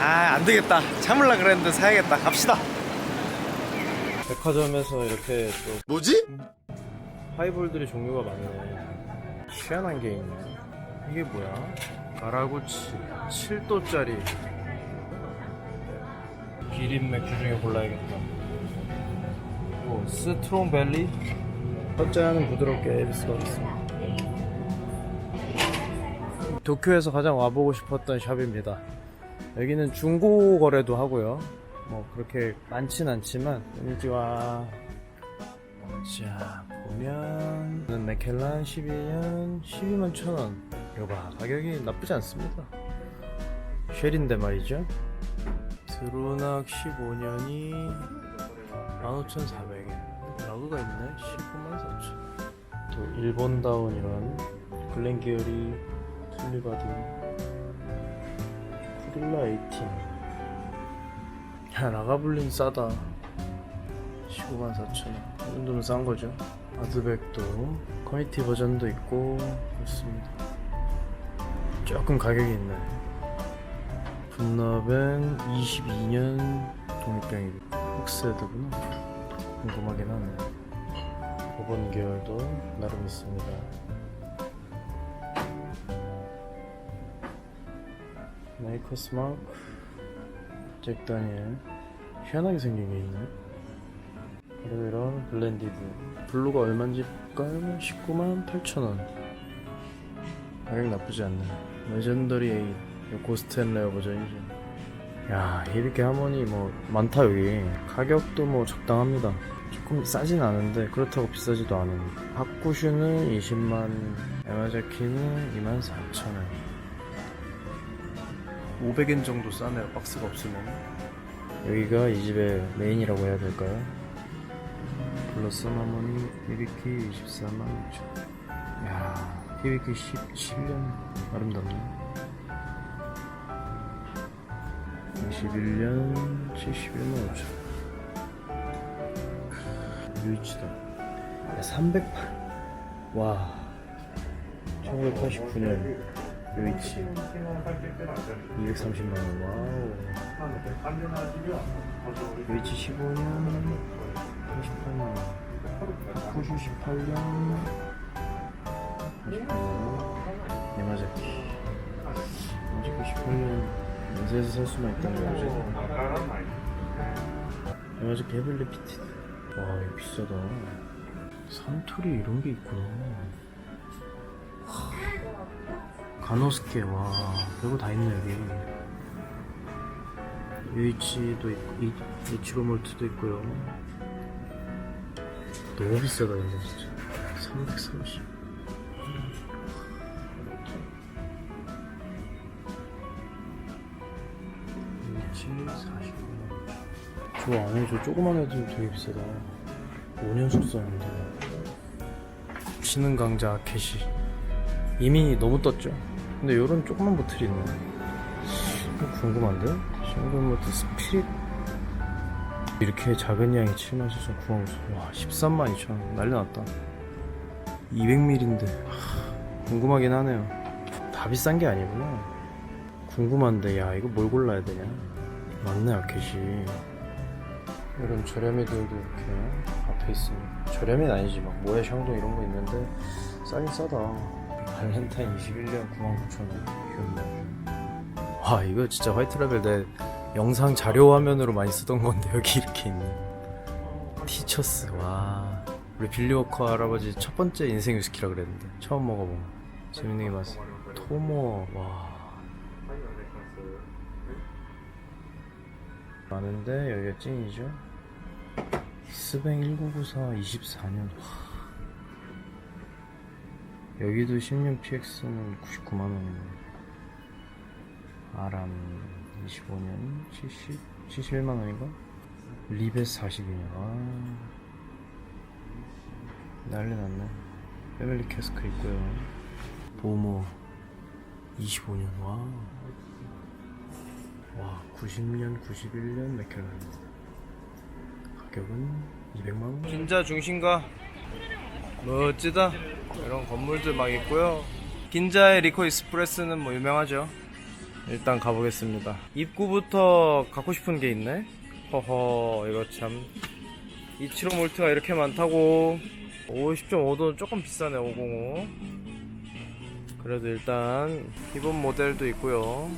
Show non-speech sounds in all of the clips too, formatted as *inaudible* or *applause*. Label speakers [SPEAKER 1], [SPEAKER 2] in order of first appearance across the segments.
[SPEAKER 1] 아 안 되겠다. 참을라 그랬는데 사야겠다. 갑시다. 백화점에서 이렇게 또
[SPEAKER 2] 뭐지?
[SPEAKER 1] 하이볼들이 종류가 많네. 희한한 게 있네. 이게 뭐야? 가라구치 7도짜리. 기린 맥주 중에 골라야겠다. 뭐 스트롱벨리? 첫째는 부드럽게 에비스가 있습니다 도쿄에서 가장 와보고 싶었던 샵입니다 여기는 중고 거래도 하고요. 뭐 그렇게 많진 않지만 이지와. 자 보면 맥켈란 12년 12만 천원. 이거 봐 가격이 나쁘지 않습니다. 쉘인데 말이죠. 드루낙 15년이 15,400엔 라그가 있네. 19만 4천 또 일본다운 이런 글렌기어리 툴리바디 쿠릴라 18 야 라가블린 싸다. 15만 4천원 이 정도면 싼 거죠. 아드백도. 커미티 버전도 있고 그렇습니다. 조금 가격이 있네 분나벤 22년 독립병이고. 흑세드구나. 궁금하긴 하네. 5번 계열도 나름 있습니다 메이커스 마크. 잭 다니엘. 희한하게 생긴 게 있네. 그리고 이런 블렌디드 블루가 얼마인지 볼까요? 19만 8천원. 가격 나쁘지 않네. 레전더리 8 이거 고스트 앤 레어 버전이죠 야 이렇게 하모니 뭐 많다 여기. 가격도 뭐 적당합니다. 조금 싸진 않은데 그렇다고 비싸지도 않은. 하쿠슈는 20만 에마자키는 2만 4천원 500엔 정도 싸네요 박스가 없으면. 여기가 이 집의 메인이라고 해야 될까요? 플러스 마모니 히비키 24만 6천. 야 히비키 17년 아름답네. 21년 71만 5천. 유이치다. 야 308. 와 1989년 유이치 230만 원. 와우. 유이치 15년 88만 후슈 18년 28만 야마자키. 야마자키 18년. 연세에서 살 수만 있다는 거지. 야마자키 헤블리 피티드 와 이거 비싸다. 산토리 이런 게 있구나. 하, 가노스케 와 별거 다 있네 여기. 유이치도 있고 이, 이치로 몰트도 있고요. 너무 비싸다 근데 진짜. 330 유이치 49만 저 안에 저 조그만 애들 되게 비싸다. 5년 숙성인데. 치는 강자 캐시. 이미 너무 떴죠 근데 요런 조그만 보틀이 있네. 궁금한데? 싱글모트 스피릿? 이렇게 작은 양이 7만 7천 9만 9천 와 13만 2천. 원 난리 났다. 200ml인데. 궁금하긴 하네요. 다 비싼 게 아니구나. 궁금한데 야 이거 뭘 골라야 되냐? 맞네 아켓이 이런 저렴이들도 이렇게 앞에 있습니다 저렴이는 아니지. 막 모야 샹동 이런 거 있는데 싸긴 싸다 발렌타인 21년 99,000원 귀엽네 와 이거 진짜 화이트라벨 내 영상 자료 화면으로 많이 쓰던 건데 여기 이렇게 있네 티처스 와. 우리 빌리워커 할아버지 첫 번째 인생 위스키라 그랬는데 처음 먹어본 거. 재밌는 게 봤어. 토모 와. 많은데 여기가 찐이죠? 스뱅 1994 24년 여기도 10년 PX는 99만원이네. 아람 25년 70, 71만원인가? 리벳 42년. 아 난리 났네. 패밀리 캐스크 있고요. 보모 25년. 와. 와, 90년, 91년 맥켈란 가격은 200만원? 긴자 중심가. 멋지다 이런 건물들 막 있고요 긴자의 리코 익스프레스는 뭐 유명하죠 일단 가보겠습니다. 입구부터 갖고 싶은 게 있네? 허허, 이거 참. 이치로 몰트가 이렇게 많다고. 50.5도 조금 비싸네, 505. 그래도 일단, 기본 모델도 있고요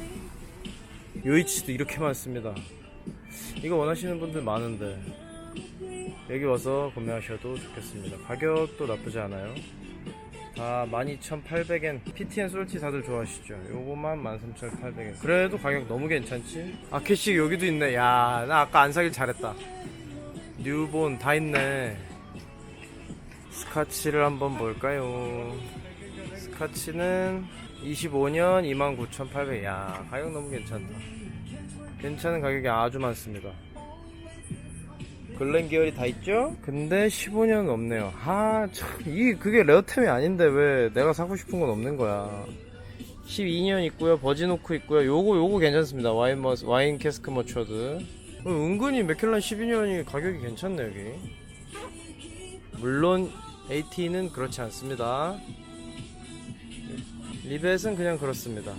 [SPEAKER 1] 요이치도 이렇게 많습니다. 이거 원하시는 분들 많은데, 여기 와서 구매하셔도 좋겠습니다. 가격도 나쁘지 않아요. 다 12,800엔 PTN 솔티 다들 좋아하시죠? 요거만 13,800엔. 그래도 가격 너무 괜찮지? 아케시 여기도 있네. 야 나 아까 안 사길 잘했다. 뉴본 다 있네. 스카치를 한번 볼까요? 스카치는 25년 29,800엔 야 가격 너무 괜찮다. 괜찮은 가격이 아주 많습니다 글렌 계열이 다 있죠? 근데 15년 없네요. 아, 참, 이, 그게 레어템이 아닌데 왜 내가 사고 싶은 건 없는 거야. 12년 있고요. 버지노크 있고요. 요거, 요거 괜찮습니다. 와인 머 와인 캐스크 머처드. 어, 은근히 맥켈란 12년이 가격이 괜찮네, 여기. 물론, AT는 그렇지 않습니다. 리벳은 그냥 그렇습니다.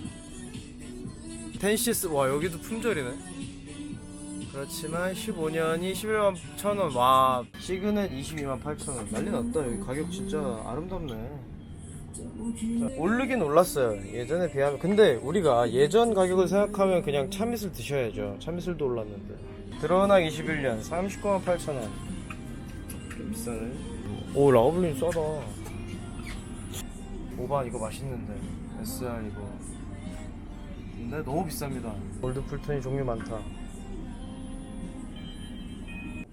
[SPEAKER 1] 텐시스, 와, 여기도 품절이네. 그렇지만 15년이 11만 1천원. 와 시그는 22만 8천원. 난리 났다. 여기 가격 진짜 아름답네. 자, 오르긴 올랐어요. 예전에 비하면. 근데 우리가 예전 가격을 생각하면 그냥 참이슬 드셔야죠. 참이슬도 올랐는데. 드러낙 21년 39만 8천원. 좀 비싸네. 오 라우블린 싸다. 5반 이거 맛있는데. SR 이거. 근데 너무 비쌉니다. 골드 풀톤이 종류 많다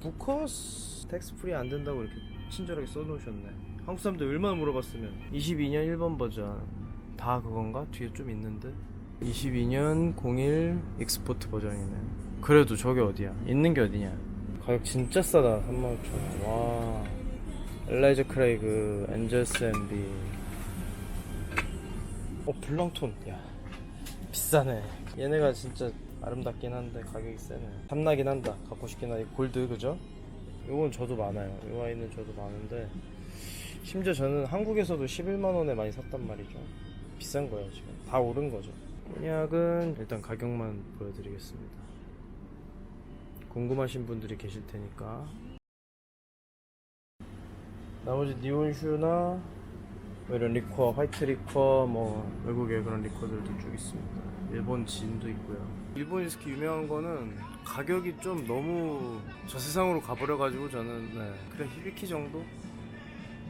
[SPEAKER 1] 부커스 텍스 프리 안 된다고 이렇게 친절하게 써놓으셨네. 한국 사람들 얼마나 물어봤으면 22년 1번 버전 다 그건가? 뒤에 좀 있는데 22년 01 익스포트 버전이네. 그래도 저게 어디야? 있는 게 어디냐? 가격 진짜 싸다 35,000원. 와 엘라이저 크레이그 엔젤스 엠비 어 블랑톤 야 비싸네. 얘네가 진짜 아름답긴 한데 가격이 세네. 탐나긴 한다. 갖고 싶긴 하다. 골드 그죠? 요건 저도 많아요. 이 와인은 저도 많은데 심지어 저는 한국에서도 11만 원에 많이 샀단 말이죠. 비싼 거예요 지금. 다 오른 거죠. 곤약은 일단 가격만 보여드리겠습니다. 궁금하신 분들이 계실 테니까 나머지 니온슈나 뭐 이런 리커, 화이트 리커, 뭐 외국의 그런 리커들도 쭉 있습니다. 일본 진도 있고요. 일본 위스키 유명한 거는 가격이 좀 너무 저 세상으로 가버려가지고 저는 네. 그래 히비키 정도?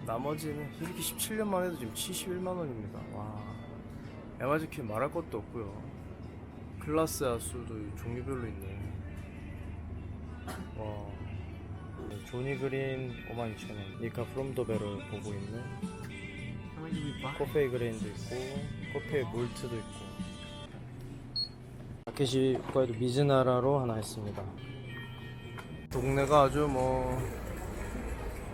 [SPEAKER 1] 나머지는 히비키 17년만 해도 지금 71만 원입니다. 와 야마즈키 말할 것도 없고요. 클라스 아수도 종류별로 있네. 와 네, 조니 그린 52,000원 니카 프롬 더 베럴 보고 있네 코페이 그레인도 있고 코페이 몰트도 있고 마켓이 국가에도 미즈나라로 하나 했습니다. 동네가 아주 뭐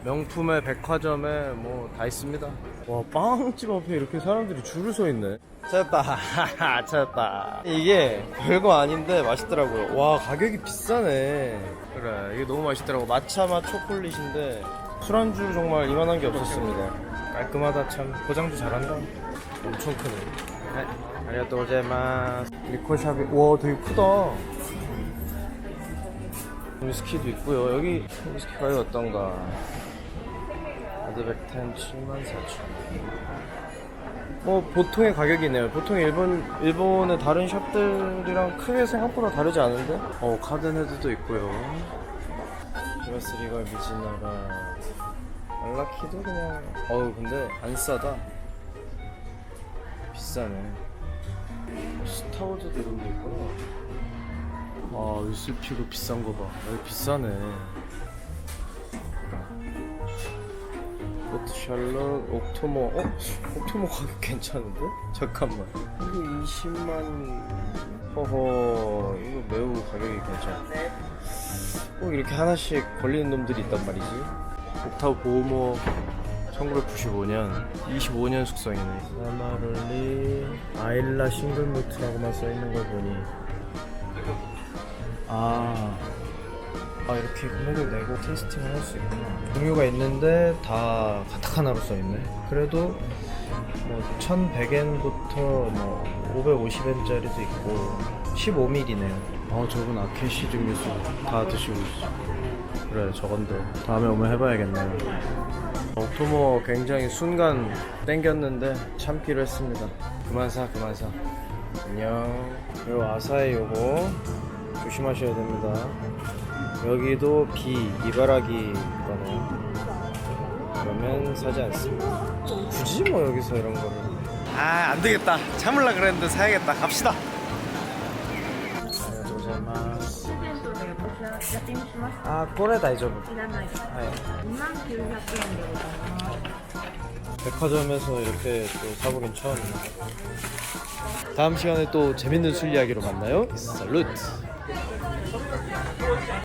[SPEAKER 1] 명품의 백화점에 뭐 다 있습니다. 와 빵집 앞에 이렇게 사람들이 줄을 서 있네. 찾았다. *laughs* 찾았다. 이게 별거 아닌데 맛있더라고요. 와 가격이 비싸네. 그래 이게 너무 맛있더라고. 마차 맛 초콜릿인데 술안주 정말 이만한 게 없었습니다. 깔끔하다 참. 포장도 잘한다. 엄청 크네. 네, 아리가또 고자이마스 리코샵이 와 되게 크다 위스키도 있고요 여기 위스키 가격 어떤가 아드백텐 74,000원 뭐 보통의 가격이네요. 보통 일본 일본의 다른 샵들이랑 크게 생각보다 다르지 않은데? 어 카든헤드도 있고요. 드라스리가 미지나가 알라키도 그냥 어우 근데 안 싸다. 비싸네. 스타워즈도 이런 데 있구나. 아 유스피로 비싼 거 봐. 여기 비싸네. 샬럿 옥토모 어? 옥토모 가격 *laughs* 괜찮은데? 잠깐만 이거 20만 허허 이거 매우 가격이 괜찮아 꼭 이렇게 하나씩 걸리는 놈들이 있단 말이지 옥타브 보호모 1995년 25년 숙성이네. 사마를리 아일라 싱글모트라고만 써있는 걸 보니. 아 아 이렇게 금액을 내고 테이스팅을 할 수 있구나. 종류가 있는데 다 가타카나로 써있네. 그래도 뭐 1100엔부터 뭐 550엔짜리도 있고 15mm네요. 어 저분 아케시 증류수 다 드시고 있어. 그래 저건데. 다음에 오면 해봐야겠네요 옥토모 굉장히 순간 땡겼는데 참기로 했습니다. 그만 사 그만 사. 안녕. 요 아사히 요거 조심하셔야 됩니다. 여기도 비 이바라기 거네요 그러면 사지 않습니다. 굳이 뭐 여기서 이런 거를. 아 안되겠다. 참을라 그랬는데 사야겠다. 갑시다. 고자
[SPEAKER 2] やってみします
[SPEAKER 1] 아 꼬레 다이저브
[SPEAKER 2] いらないです
[SPEAKER 1] はい
[SPEAKER 2] 2万900円でございます
[SPEAKER 1] 백화점에서 이렇게 또 사보긴 처음입니다 다음 시간에 또 재밌는 술 이야기로 만나요 살루트